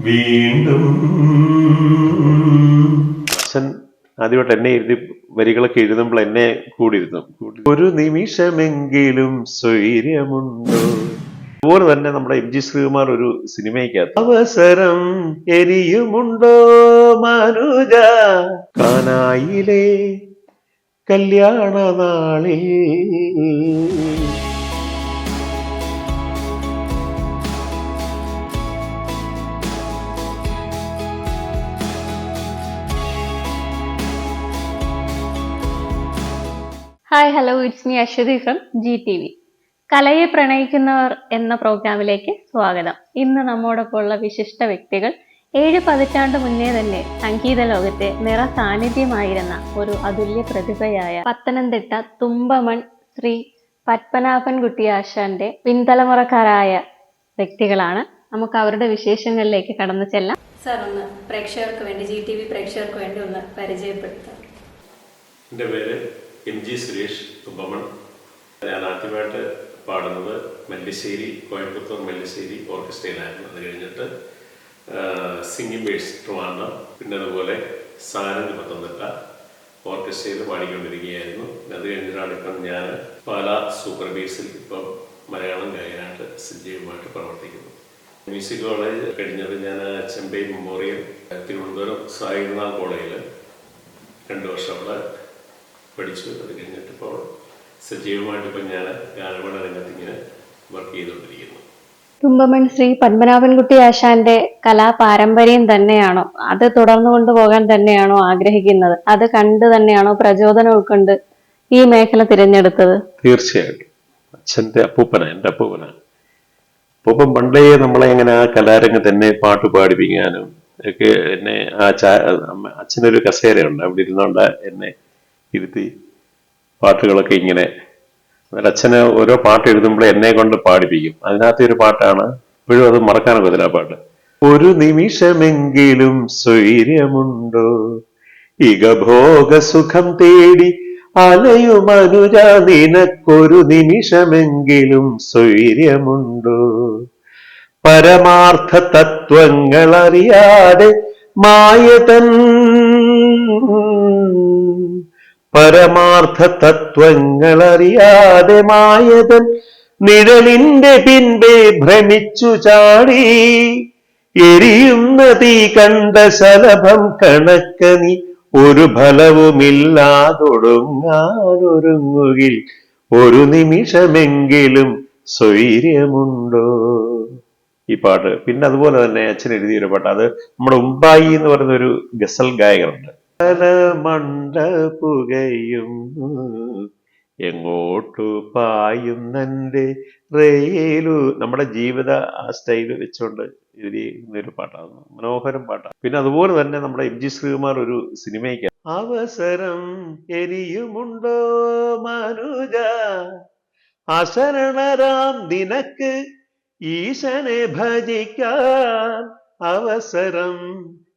വീണ്ടും. അച്ഛൻ ആദ്യമായിട്ട് എന്നെ എഴുതി വരികളൊക്കെ എഴുതുമ്പോൾ എന്നെ കൂടിയിരുന്നു. കൂടി- ഒരു നിമിഷമെങ്കിലും സ്വൈര്യമുണ്ടോ. അതുപോലെ തന്നെ നമ്മുടെ എം ജി ശ്രീകുമാർ ഒരു സിനിമയ്ക്കകത്ത് അവസരം എരിയുമുണ്ടോ മനുജ? കാനായിലെ കല്യാണ hi hello it's me Aswathy from G T V കലയെ പ്രണയിക്കുന്നവർ എന്ന പ്രോഗ്രാമിലേക്ക് സ്വാഗതം. ഇന്ന് നമ്മോടൊപ്പം ഉള്ള വിശിഷ്ട വ്യക്തികൾ ഏഴ് പതിറ്റാണ്ട് മുന്നേ തന്നെ സംഗീത ലോകത്തെ നിറ സാന്നിധ്യമായിരുന്ന ഒരു അതുല്യ പ്രതിഭയായ പത്തനംതിട്ട തുമ്പമൺ ശ്രീ പത്മനാഭൻ കുട്ടി ആശാന്റെ പിൻതലമുറക്കാരായ വ്യക്തികളാണ്. നമുക്ക് അവരുടെ വിശേഷങ്ങളിലേക്ക് കടന്നു ചെല്ലാം. സാർ ഒന്ന് പ്രേക്ഷകർക്ക് വേണ്ടി ജി ടി വി പ്രേക്ഷകർക്ക് വേണ്ടി ഒന്ന് പരിചയപ്പെടുത്താം. എന്റെ പേര് എം ജി സുരേഷ് കുമ്പമൺ ഞാൻ ആദ്യമായിട്ട് പാടുന്നത് മല്ലിശ്ശേരി കോയമ്പത്തൂർ മല്ലിശ്ശേരി ഓർക്കസ്ട്രയിലായിരുന്നു. അത് കഴിഞ്ഞിട്ട് സിംഗിങ് ബേഴ്സ് ട്രിവാൻഡ്രം പിന്നെ അതുപോലെ സാരന് പത്തനംതിട്ട ഓർക്കസ്ട്രയിൽ പാടിക്കൊണ്ടിരിക്കുകയായിരുന്നു. അത് കഴിഞ്ഞിട്ടാണ് ഇപ്പം ഞാൻ പാല സൂപ്പർ ബേസിൽ ഇപ്പം മലയാളം ഗായകനായിട്ട് സജീവമായിട്ട് പ്രവർത്തിക്കുന്നു. മ്യൂസിക് കോളേജ് കഴിഞ്ഞത് ഞാൻ ചെമ്പൈ മെമ്മോറിയൽ തിരുവനന്തപുരം സായിനാഥ് കോളേജിൽ രണ്ട് വർഷം അവിടെ പഠിച്ചു അത് കഴിഞ്ഞിട്ട് ഇപ്പോൾ സജീവമായിട്ട് ഇപ്പം ഞാൻ ഗാനമേള രംഗത്ത് ഇങ്ങനെ വർക്ക് ചെയ്തുകൊണ്ടിരിക്കുന്നു. തുമ്പമൺ ശ്രീ പത്മനാഭൻകുട്ടി ആശാന്റെ കലാപാരമ്പര്യം തന്നെയാണോ? അത് തുടർന്നു കൊണ്ടുപോകാൻ തന്നെയാണോ ആഗ്രഹിക്കുന്നത്? അത് കണ്ട് തന്നെയാണോ പ്രചോദനം ഉൾക്കൊണ്ട് ഈ മേഖല തിരഞ്ഞെടുത്തത്? തീർച്ചയായിട്ടും. അച്ഛന്റെ അപ്പൂപ്പന എന്റെ അപ്പൂപ്പന. അപ്പൂപ്പൻ പണ്ടേ നമ്മളെ ഇങ്ങനെ ആ കലാരംഗത്ത് എന്നെ പാട്ട് പാടിപ്പിക്കാനും ഒക്കെ എന്നെ ആ ചാ അച്ഛനൊരു കസേരയുണ്ട്. അവിടെ ഇരുന്നോണ്ട എന്നെ ഇരുത്തി പാട്ടുകളൊക്കെ ഇങ്ങനെ അച്ഛന് ഓരോ പാട്ട് എഴുതുമ്പോൾ എന്നെ കൊണ്ട് പാടിപ്പിക്കും. അതിനകത്ത് ഒരു പാട്ടാണ് ഇപ്പോഴും അത് മറക്കാനൊക്കത്തില്ല ആ പാട്ട്. ഒരു നിമിഷമെങ്കിലും സ്വൈര്യമുണ്ടോ? ഇകഭോഗ സുഖം തേടി അലയുമനുജ നിനക്കൊരു നിമിഷമെങ്കിലും സ്വൈര്യമുണ്ടോ? പരമാർത്ഥ തത്വങ്ങൾ അറിയാതെ മായതൻ പരമാർത്ഥ തത്വങ്ങൾ അറിയാതെ മായതൻ നിഴലിന്റെ പിൻപേ ഭ്രമിച്ചു ചാടി. എരിയുന്ന തീ കണ്ട ശലഭം കണക്കനി ഒരു ഫലവുമില്ലാതൊടുങ്ങാനൊരുങ്ങുകിൽ ഒരു നിമിഷമെങ്കിലും സ്വൈര്യമുണ്ടോ? ഈ പാട്ട്. പിന്നെ അതുപോലെ തന്നെ അച്ഛൻ എഴുതിയൊരു പാട്ട്. അത് നമ്മുടെ ഉമ്പായി എന്ന് പറയുന്ന ഒരു ഗസൽ ഗായകനുണ്ട്. മണ്ട പുകയുന്നു എങ്ങോട്ടു പായുന്നെന്റെ റെയിലു നമ്മുടെ ജീവിത ആ സ്റ്റൈൽ വെച്ചുകൊണ്ട് ഇവർ ഒരു പാട്ടാണ്. മനോഹരം പാട്ടാണ്. പിന്നെ അതുപോലെ തന്നെ നമ്മുടെ എം ജി ശ്രീകുമാർ ഒരു സിനിമയ്ക്ക് അവസരം എരിയുമുണ്ടോ മനുജ? അശരണരാം നിനക്ക് ഈശനെ ഭജിക്കാൻ അവസരം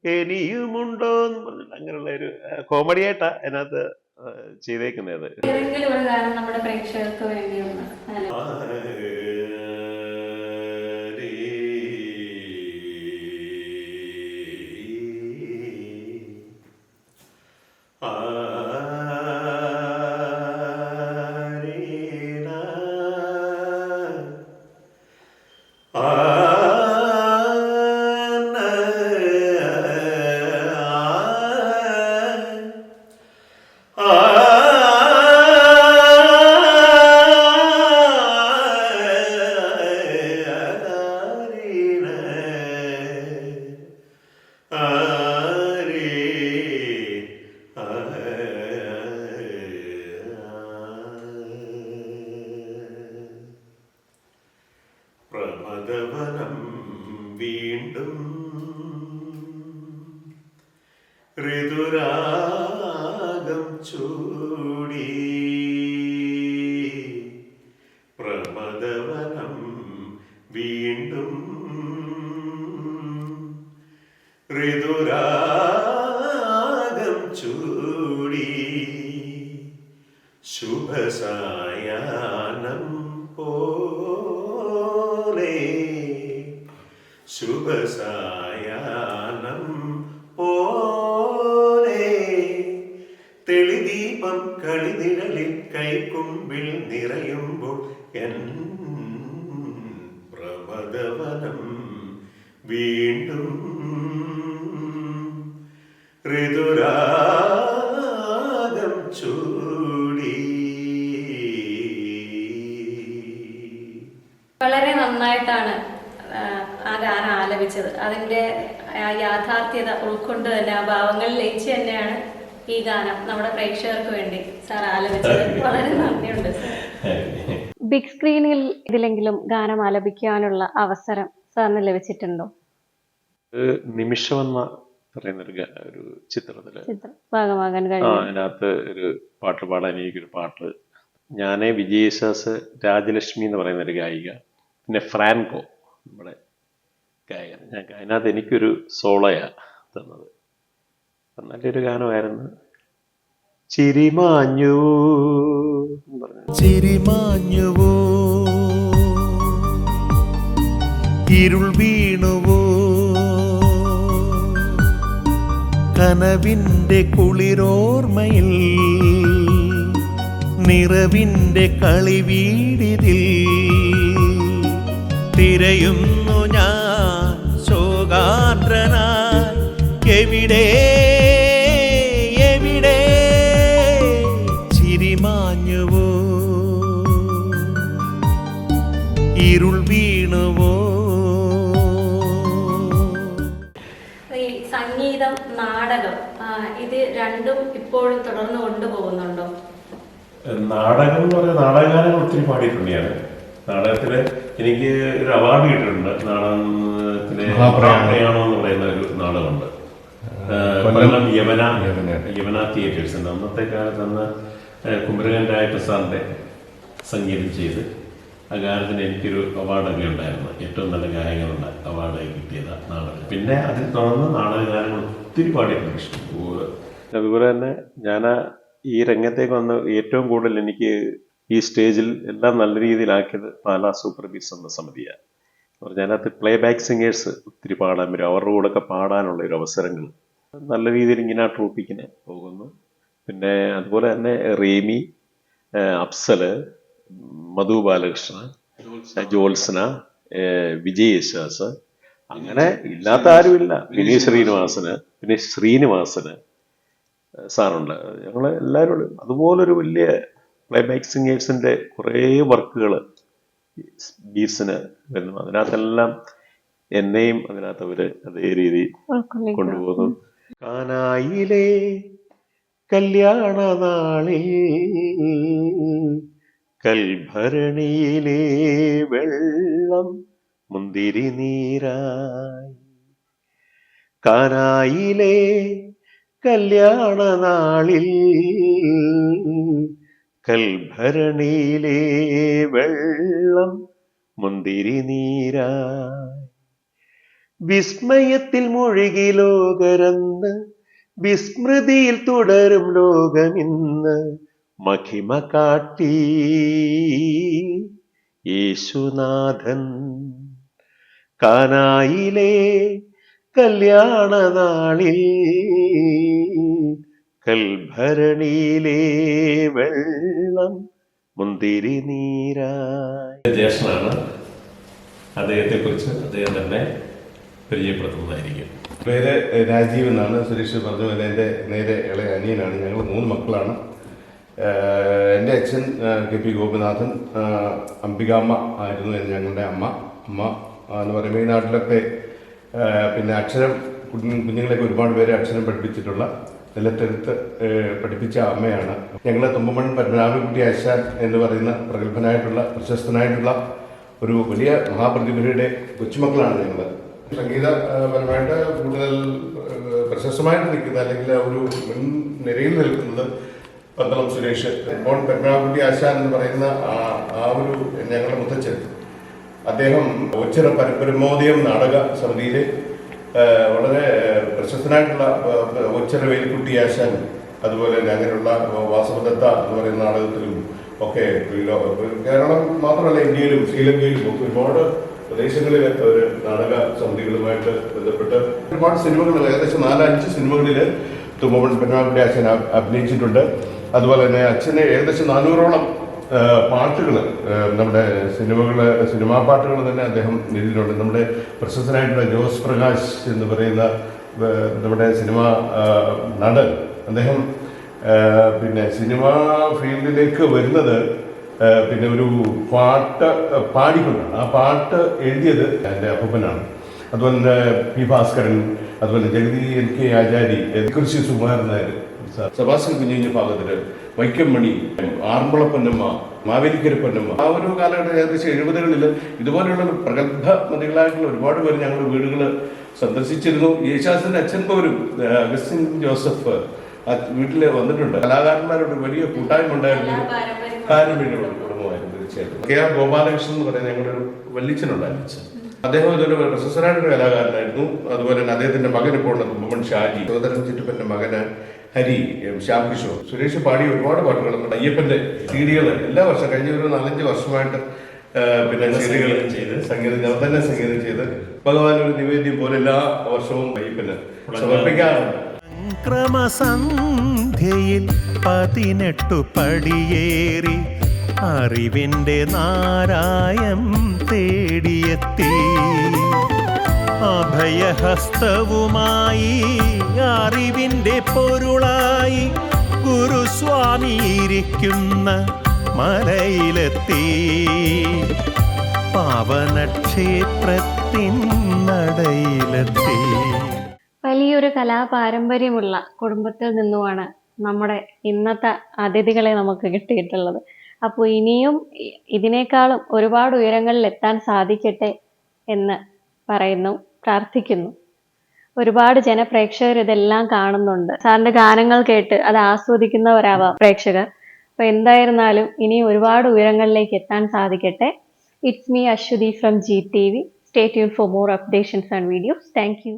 ഇനിയുമുണ്ടോ എന്ന് പറഞ്ഞിട്ട് അങ്ങനെയുള്ള ഒരു കോമഡി ആയിട്ടാ അതിനകത്ത് ചെയ്തേക്കുന്നത്. നമ്മുടെ പ്രേക്ഷകർക്ക് വേണ്ടിയൊന്ന് Uh... തെളിദീപം കളിനിഴലിൽ കൈക്കുമ്പിൽ നിറയുമ്പോൾ എൻ പ്രമദവനം വീണ്ടും ഋതുരാഗം ചൂടി. വളരെ നന്നായിട്ടാണ് ആ, ഗാനം ആലപിച്ചത് അതിന്റെ യാഥാർത്ഥ്യത ഉൾക്കൊണ്ട് തന്നെ ആ ഭാവങ്ങളിൽ ലയിച്ച് തന്നെയാണ് ഈ ഗാനം നമ്മുടെ പ്രേക്ഷകർക്ക് വേണ്ടി സാർ ആലപിച്ചത് വളരെ നന്ദിയുണ്ട് ബിഗ് സ്ക്രീനിൽ ഇതിലെങ്കിലും ഗാനം ആലപിക്കാനുള്ള അവസരം സാറിന് ലഭിച്ചിട്ടുണ്ടോ? ഒരു നിമിഷം എന്ന പറയുന്ന ഒരു ഒരു ചിത്രത്തിൽ അതിനകത്ത് ഒരു പാട്ട് പാടാൻ എനിക്കൊരു പാട്ട്. ഞാനേ വിജയശാസ് രാജലക്ഷ്മി എന്ന് പറയുന്ന ഒരു ഗായിക. പിന്നെ ഫ്രാൻകോ നമ്മുടെ ഗായകൻ. ഞാൻ അതിനകത്ത് എനിക്കൊരു സോളയാ തന്നത്. നല്ലൊരു ഗാനമായിരുന്നു. ചിരിമാഞ്ഞു ചിരിമാഞ്ഞുവോ ഇരുൾ വീണുവോ? കനവിന്റെ കുളിരോർമ്മയിൽ നിറവിന്റെ കളിവീടിതിൽ തിരയുന്നു ഞാൻ ശോകാദ്രനായി എവിടെ എവിടെ ചിരിമാഞ്ഞുവോ ഇരുൾ വീണുവോ? ഈ സംഗീതം നാടകം ഇത് രണ്ടും ഇപ്പോഴും തുടർന്ന് കൊണ്ടുപോകുന്നുണ്ടോ? നാടകം എന്ന് പറഞ്ഞാൽ നാടകഗാനങ്ങൾ ഒത്തിരി പാടിയിട്ടുണ്ട് ഞാൻ നാടകത്തിൽ എനിക്ക് ഒരു അവാർഡ് കിട്ടിയിട്ടുണ്ട്. നാടകത്തിലെ. മഹാപ്രയാണം. എന്ന് പറയുന്ന ഒരു നാടകമുണ്ട്. കൊല്ലം യമന യമന. യമന തിയേറ്റേഴ്സ് ഉണ്ട് അന്നത്തെ കാലത്ത് അന്ന് കുമരകൻ സാറിന്റെ സംഗീതം ചെയ്ത് ആ ഗാനത്തിന് എനിക്കൊരു അവാർഡൊക്കെ ഉണ്ടായിരുന്നു. ഏറ്റവും നല്ല ഗായകനുള്ള അവാർഡ് കിട്ടിയത് നാടകം. പിന്നെ അതിൽ തുടർന്ന് നാടകഗാനങ്ങൾ ഒത്തിരി പാടിയിട്ടുണ്ട് അതുപോലെ തന്നെ ഞാൻ ഈ രംഗത്തേക്ക് വന്ന് ഏറ്റവും കൂടുതൽ എനിക്ക് ഈ സ്റ്റേജിൽ എല്ലാം നല്ല രീതിയിലാക്കിയത് പാലാ സൂപ്പർ ബീറ്റ്സ് എന്ന സമിതിയാണ്. അതിനകത്ത് പ്ലേ ബാക്ക് സിംഗേഴ്സ് ഒത്തിരി പാടാൻ വരും. അവരുടെ കൂടെയൊക്കെ പാടാനുള്ള ഒരു അവസരങ്ങൾ നല്ല രീതിയിൽ ഇങ്ങനെ ആ ട്രോപ്പിക്കിന് പോകുന്നു. പിന്നെ അതുപോലെ തന്നെ റീമി അഫ്സൽ മധു ബാലകൃഷ്ണ ജോത്സന. വിജയ് യേശുദാസ്. അങ്ങനെ ഇല്ലാത്ത ആരുമില്ല. വിനീത് ശ്രീനിവാസന് പിന്നെ ശ്രീനിവാസന് സാറുണ്ട്. ഞങ്ങൾ എല്ലാവരും അതുപോലൊരു വലിയ പ്ലേബാക്ക് സിംഗേഴ്സിന്റെ കുറേ വർക്കുകൾ ബീസിന് വരുന്നു. അതിനകത്തെല്ലാം എന്നെയും അതിനകത്ത് അവർ അതേ രീതി കൊണ്ടുപോകുന്നു. കാനായിലെ കല്യാണ നാളിൽ കൽഭരണിയിലെ വെള്ളം മുന്തിരി നീരായി. കാനായിലെ കല്യാണ നാളിൽ കൽഭരണിയിലെ വെള്ളം മുന്തിരി നീരായി. വിസ്മയത്തിൽ മുഴുകി ലോകരന്ന് വിസ്മൃതിയിൽ തുടരും ലോകമിന്ന് മഹിമ കാട്ടി. യേശുനാഥൻ കാനായിലെ കല്യാണനാളിൽ കൽഭരണിയിലെ വെള്ളം മുന്തിരി നീരായി. അദ്ദേഹത്തെ കുറിച്ച് അദ്ദേഹം തന്നെ പരിചയപ്പെടുത്തുന്നതായിരിക്കും. പേര് രാജീവ് എന്നാണ് സുരേഷ് പറഞ്ഞു. പോലെ എന്റെ നേരെ ഇളയ അനിയനാണ്. ഞങ്ങൾ മൂന്ന് മക്കളാണ്. എന്റെ അച്ഛൻ കെ പി ഗോപിനാഥൻ അംബികാമ്മ ആയിരുന്നു ഞങ്ങളുടെ അമ്മ. അമ്മ എന്ന് പറയുമ്പോൾ ഈ നാട്ടിലൊക്കെ പിന്നെ അക്ഷരം കുഞ്ഞു- കുഞ്ഞുങ്ങളെയൊക്കെ ഒരുപാട് പേരെ അക്ഷരം പഠിപ്പിച്ചിട്ടുള്ള നിലത്തെടുത്ത് പഠിപ്പിച്ച അമ്മയാണ്. ഞങ്ങൾ തുമ്പമൺ പത്മനാഭൻകുട്ടി ആശാൻ എന്ന് പറയുന്ന പ്രഗത്ഭനായിട്ടുള്ള പ്രശസ്തനായിട്ടുള്ള ഒരു വലിയ മഹാപ്രതിഭയുടെ കൊച്ചുമക്കളാണ് ഞങ്ങൾ സംഗീതപരമായിട്ട് കൂടുതൽ പ്രശസ്തമായിട്ട് നിൽക്കുന്ന അല്ലെങ്കിൽ ഒരു മുൻ നിരയിൽ നിൽക്കുന്നത് പന്തളം സുരേഷ് മോൺ പത്മനാഭൻകുട്ടി ആശാൻ എന്ന് പറയുന്ന ആ- ഒരു ഞങ്ങളുടെ മുത്തച്ഛൻ. അദ്ദേഹം ഒച്ചിറ പരമ്പരമോദയം നാടക സമിതിയിലെ വളരെ പ്രശസ്തനായിട്ടുള്ള ഒച്ചിറ വേലിക്കുട്ടി ആശാൻ അതുപോലെ തന്നെ അങ്ങനെയുള്ള വാസവദത്ത എന്ന് പറയുന്ന നാടകത്തിലും ഒക്കെ കേരളം മാത്രമല്ല ഇന്ത്യയിലും ശ്രീലങ്കയിലും ഒക്കെ ഒരുപാട് പ്രദേശങ്ങളിൽ ഒരു നാടക സമിതികളുമായിട്ട് ബന്ധപ്പെട്ട് ഒരുപാട് സിനിമകൾ ഏകദേശം നാലഞ്ച് സിനിമകളിൽ തുമ്മവൺ പെരുമാളുടെ അച്ഛൻ അഭി- അഭിനയിച്ചിട്ടുണ്ട്. അതുപോലെ തന്നെ അച്ഛന് ഏകദേശം നാനൂറോളം പാട്ടുകൾ നമ്മുടെ സിനിമകൾ സിനിമാ പാട്ടുകൾ തന്നെ അദ്ദേഹം എഴുതിയിട്ടുണ്ട് നമ്മുടെ പ്രശസ്തനായിട്ടുള്ള ജോസ് പ്രകാശ് എന്ന് പറയുന്ന നമ്മുടെ സിനിമ നടൻ അദ്ദേഹം പിന്നെ സിനിമാ ഫീൽഡിലേക്ക് വരുന്നത് പിന്നെ ഒരു പാട്ട് പാടിക്കൊണ്ടാണ്. ആ പാട്ട് എഴുതിയത് എന്റെ അപ്പൂപ്പനാണ്. അതുപോലെ തന്നെ പി ഭാസ്കരൻ അതുപോലെ ജഗതി എൻ കെ ആചാരി കൃഷി സുകുമാരൻ നായർ സെബാസ്റ്റ്യൻ കുഞ്ഞുഞ്ഞു ഭാഗത്തിൽ വൈക്കം മണി ആറന്മുള പൊന്നമ്മ മാവേലിക്കര പൊന്നമ്മ. ആ ഒരു കാലഘട്ടം ഏകദേശം എഴുപതുകളിൽ ഇതുപോലെയുള്ള പ്രഗത്ഭ മതികളായിട്ടുള്ള ഒരുപാട് പേര് ഞങ്ങളുടെ വീടുകൾ സന്ദർശിച്ചിരുന്നു. യേശാസിന്റെ അച്ഛൻ പോലും അഗസ്റ്റിൻ ജോസഫ് വീട്ടിൽ വന്നിട്ടുണ്ട്. കലാകാരന്മാരുടെ വലിയ കൂട്ടായ്മ ഉണ്ടായിരുന്നു. പാരമ്പര്യമുള്ള കുടുംബമായിരുന്നു തീർച്ചയായിട്ടും കെ ആർ ഗോപാലകൃഷ്ണൻ എന്ന് പറയുന്ന ഞങ്ങളുടെ ഒരു വല്ലിച്ചനുണ്ടായിരുന്നു അദ്ദേഹം ഇതൊരു പ്രശസ്തനായിട്ടൊരു കലാകാരനായിരുന്നു. അതുപോലെ തന്നെ അദ്ദേഹത്തിന്റെ മകൻ ഇപ്പോൾ ഉള്ളത് തുമ്പമൺ ഷാജി സഹോദരൻ ചിറ്റപ്പന്റെ മകന് ഹരി ശ്യാം കിഷോർ സുരേഷ് പാടിയ ഒരുപാട് പാട്ടുകൾ നമ്മുടെ അയ്യപ്പന്റെ സീഡികൾ എല്ലാ വർഷം കഴിഞ്ഞ ഒരു നാലഞ്ച് വർഷമായിട്ട് പിന്നെ സീഡികൾ ചെയ്ത്. സംഗീതം ഞാൻ തന്നെ സംഗീതം ചെയ്ത് ഭഗവാൻ ഒരു നിവേദ്യം പോലെ എല്ലാ വർഷവും അയ്യപ്പന് സമർപ്പിക്കാറുണ്ട്. ക്രമസന്ധ്യയിൽ പതിനെട്ടു പടിയേറി അറിവിന്റെ നാരായം തേടിയെത്തി. അഭയഹസ്തവുമായി അറിവിന്റെ പൊരുളായി ഗുരുസ്വാമി ഇരിക്കുന്ന മലയിലെത്തി. പാവനക്ഷേത്രത്തിൻ നടയിലെത്തി. വലിയൊരു കലാപാരമ്പര്യമുള്ള കുടുംബത്തിൽ നിന്നുമാണ് നമ്മുടെ ഇന്നത്തെ അതിഥികളെ നമുക്ക് കിട്ടിയിട്ടുള്ളത്. അപ്പോൾ ഇനിയും ഇതിനേക്കാളും ഒരുപാട് ഉയരങ്ങളിൽ എത്താൻ സാധിക്കട്ടെ എന്ന് പറയുന്നു പ്രാർത്ഥിക്കുന്നു. ഒരുപാട് ജനപ്രേക്ഷകർ ഇതെല്ലാം കാണുന്നുണ്ട്. സാറിന്റെ ഗാനങ്ങൾ കേട്ട് അത് ആസ്വദിക്കുന്നവരാവാം പ്രേക്ഷകർ. അപ്പൊ എന്തായിരുന്നാലും ഇനി ഒരുപാട് ഉയരങ്ങളിലേക്ക് എത്താൻ സാധിക്കട്ടെ. It's me Aswathy from G T V stay tune for more updations and videos thank you